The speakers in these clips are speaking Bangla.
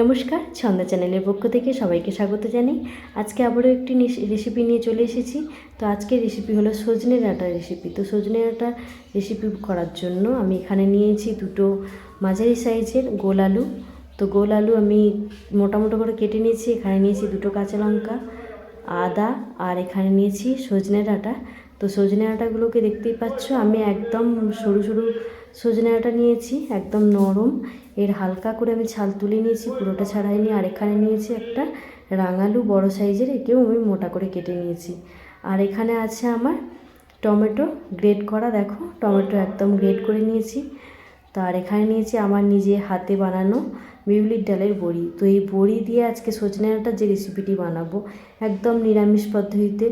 নমস্কার, ছন্দা চ্যানেলের পক্ষ থেকে সবাইকে স্বাগত জানাই। আজকে আবারও একটি রেসিপি নিয়ে চলে এসেছি। তো আজকের রেসিপি হলো সজনে ডাঁটার রেসিপি তো সজনে ডাঁটা রেসিপি করার জন্য আমি এখানে নিয়েছি দুটো মাঝারি সাইজের গোল আলু। তো গোল আলু আমি মোটা মোটা করে কেটে নিয়েছি। এখানে নিয়েছি দুটো কাঁচা লঙ্কা, আদা, আর এখানে নিয়েছি সজনে ডাঁটা। তো সজনে ডাঁটাগুলোকে দেখতেই পাচ্ছ, আমি একদম সরু সরু সজনে নিয়েছি, একদম নরম। এর হালকা করে আমি ছাল তুলে নিয়েছি, পুরোটা ছাড়াইনি আর এখানে নিয়েছি একটা রাঙালু বড় সাইজের, একেও আমি মোটা করে কেটে নিয়েছি। আর এখানে আছে আমার টমেটো গ্রেড করা, দেখো, টমেটো একদম গ্রেড করে নিয়েছি। তো আর এখানে নিয়েছি আমার নিজে হাতে বানানো বিউলির ডালের বড়ি। তো এই বড়ি দিয়ে আজকে সজনে যে রেসিপিটি বানাবো, একদম নিরামিষ পদ্ধতিতে,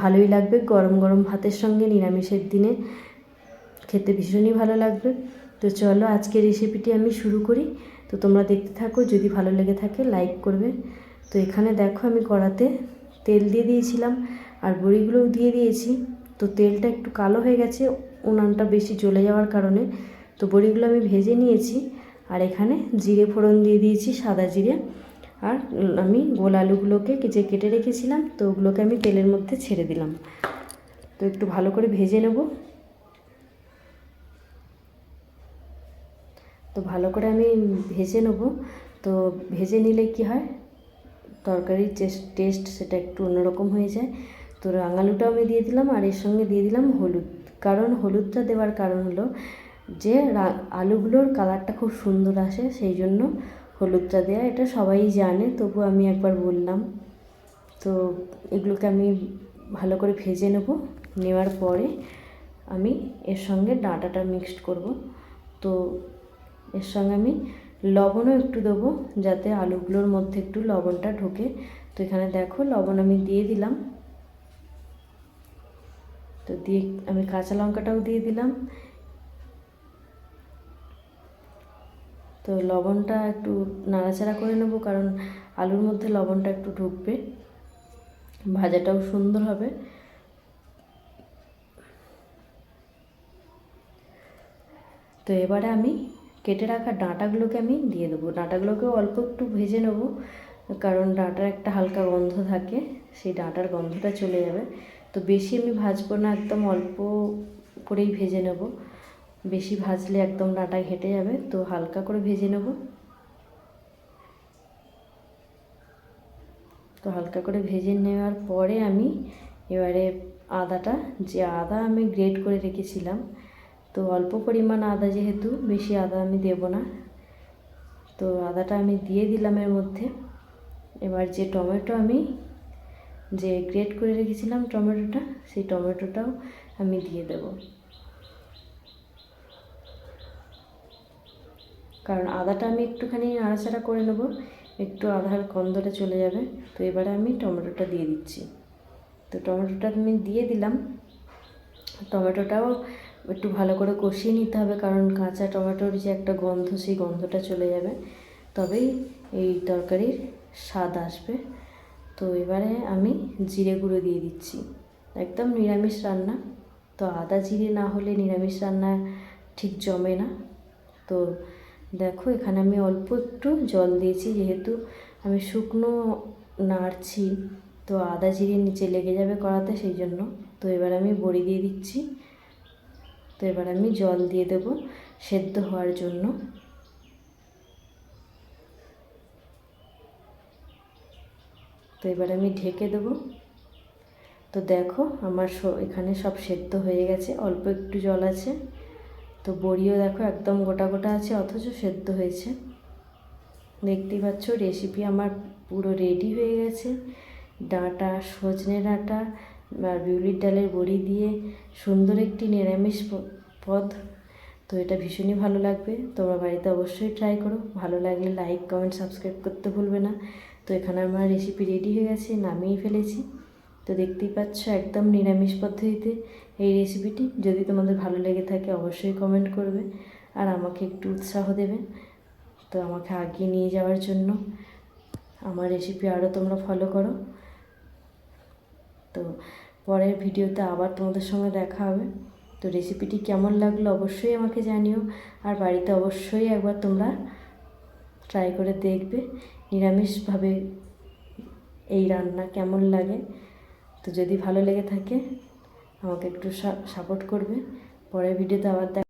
ভালোই লাগবে গরম গরম ভাতের সঙ্গে নিরামিষের দিনে। খেতে ভীষণই ভালো লাগবে। তো চলো আজকে রেসিপিটি আমি শুরু করি। তো তোমরা দেখতে থাকো, যদি ভালো লেগে থাকে লাইক করবে। তো এখানে দেখো আমি কড়াতে তেল দিয়ে দিয়েছিলাম আর বড়িগুলোও দিয়ে দিয়েছি। তো তেলটা একটু কালো হয়ে গেছে, উনানটা বেশি জ্বলে যাওয়ার কারণে। তো বড়িগুলো আমি ভেজে নিয়েছি আর এখানে জিরে ফোড়ন দিয়ে দিয়েছি, সাদা জিরে। আর আমি গোল আলুগুলোকে যে কেটে রেখেছিলাম, তো ওগুলোকে আমি তেলের মধ্যে ছেড়ে দিলাম। তো একটু ভালো করে ভেজে নেব। তো ভালো করে আমি ভেজে নেব। তো ভেজে নিলে কি হয়? তরকারির টেস্ট সেটা একটু অন্যরকম হয়ে যায়। তো রাঙালুটাও আমি দিয়ে দিলাম আর এর সঙ্গে দিয়ে দিলাম হলুদ। কারণ হলুদটা দেওয়ার কারণ হলো যে আলুগুলোর কালারটা খুব সুন্দর আসে, সেই জন্য হলুদটা দেওয়া এটা সবাই জানে, তবু আমি একবার বললাম। তো এগুলোকে আমি ভালো করে ভেজে নেব। নেওয়ার পরে আমি এর সঙ্গে ডাঁটাটা মিক্সড করব। তো এর সঙ্গে আমি লবণও একটু দেবো, যাতে আলুগুলোর মধ্যে একটু লবণটা ঢোকে। তো এখানে দেখো, লবণ আমি দিয়ে দিলাম। তো দিয়ে আমি কাঁচা লঙ্কাটাও দিয়ে দিলাম। তো লবণটা একটু নাড়াচাড়া করে নেব, কারণ আলুর মধ্যে লবণটা একটু ঢুকবে। ভাজাটাও সুন্দর হবে। তো এবারে আমি কেটে রাখা ডাঁটাগুলোকে আমি দিয়ে দেবো ডাঁটাগুলোকেও অল্প একটু ভেজে নেব, কারণ ডাঁটার একটা হালকা গন্ধ থাকে, সেই ডাঁটার গন্ধটা চলে যাবে। তো বেশি আমি ভাজবো না, একদম অল্প করেই ভেজে নেব। বেশি ভাজলে একদম ডাঁটা ঘেটে যাবে, তো হালকা করে ভেজে নেব। তো হালকা করে ভেজে নেওয়ার পরে আমি এবারে আদাটা, যে আদা আমি গ্রেট করে রেখেছিলাম তো অল্প পরিমাণ আদা যেহেতু, বেশি আদা আমি দেব না। তো আদাটা আমি দিয়ে দিলাম এর মধ্যে। এবার যে টমেটো আমি যে গ্রেট করে রেখেছিলাম টমেটোটা, সেই টমেটোটাও আমি দিয়ে দেব। কারণ আদাটা আমি একটুখানি নাড়াচাড়া করে নেব, একটু আধার গন্ধটা চলে যাবে। তো এবারে আমি টমেটোটা দিয়ে দিচ্ছি। তো টমেটোটা আমি দিয়ে দিলাম। টমেটোটাও একটু ভালো করে কষিয়ে নিতে হবে, কারণ কাঁচা টমেটোর যে একটা গন্ধ, সেই গন্ধটা চলে যাবে। তবেই এই তরকারির স্বাদ আসবে। তো এবারে আমি জিরে গুঁড়ো দিয়ে দিচ্ছি। একদম নিরামিষ রান্না। তো আদা জিরে না হলে নিরামিষ রান্না ঠিক জমে না। তো দেখো, এখানে আমি অল্প একটু জল দিয়েছি, যেহেতু আমি শুকনো নাড়ছি। তো আদা জিরে নিচে লেগে যাবে কড়াতে, সেই জন্য। তো এবার আমি বড়ি দিয়ে দিচ্ছি। তো এবার আমি জল দিয়ে দেব সেদ্ধ হওয়ার জন্য। তো এবার আমি ঢেকে দেবো। তো দেখো আমার এখানে সব সেদ্ধ হয়ে গেছে, অল্প একটু জল আছে। তো বড়িও দেখো একদম গোটা গোটা আছে, অথচ সেদ্ধ হয়েছে। দেখতেই পাচ্ছ রেসিপি আমার পুরো রেডি হয়ে গেছে। ডাঁটা, সজনে ডাঁটা আর বিউলির ডালের বড়ি দিয়ে সুন্দর একটি নিরামিষ পদ। তো এটা ভীষণই ভালো লাগবে। তোমরা বাড়িতে অবশ্যই ট্রাই করো। ভালো লাগলে লাইক কমেন্ট সাবস্ক্রাইব করতে ভুলবে না। তো এখানে আমার রেসিপি রেডি হয়ে গেছে, নামিয়ে ফেলেছি। তো দেখতেই পাচ্ছ একদম নিরামিষ পদ্ধতিতে এই রেসিপিটি যদি তোমাদের ভালো লেগে থাকে অবশ্যই কমেন্ট করবে আর আমাকে একটু উৎসাহ দেবে। তো আমাকে আগিয়ে নিয়ে যাওয়ার জন্য আমার রেসিপি আরও তোমরা ফলো করো। তো পরের ভিডিওতে আবার তোমাদের সঙ্গে দেখা হবে। তো রেসিপিটি কেমন লাগল অবশ্যই আমাকে জানিও। আর বাড়িতে অবশ্যই একবার তোমরা ট্রাই করে দেখবে নিরামিষভাবে এই রান্না কেমন লাগে। তো যদি ভালো লেগে থাকে, আমাকে একটু সাপোর্ট করবে। পরের ভিডিওতে আবার দেখা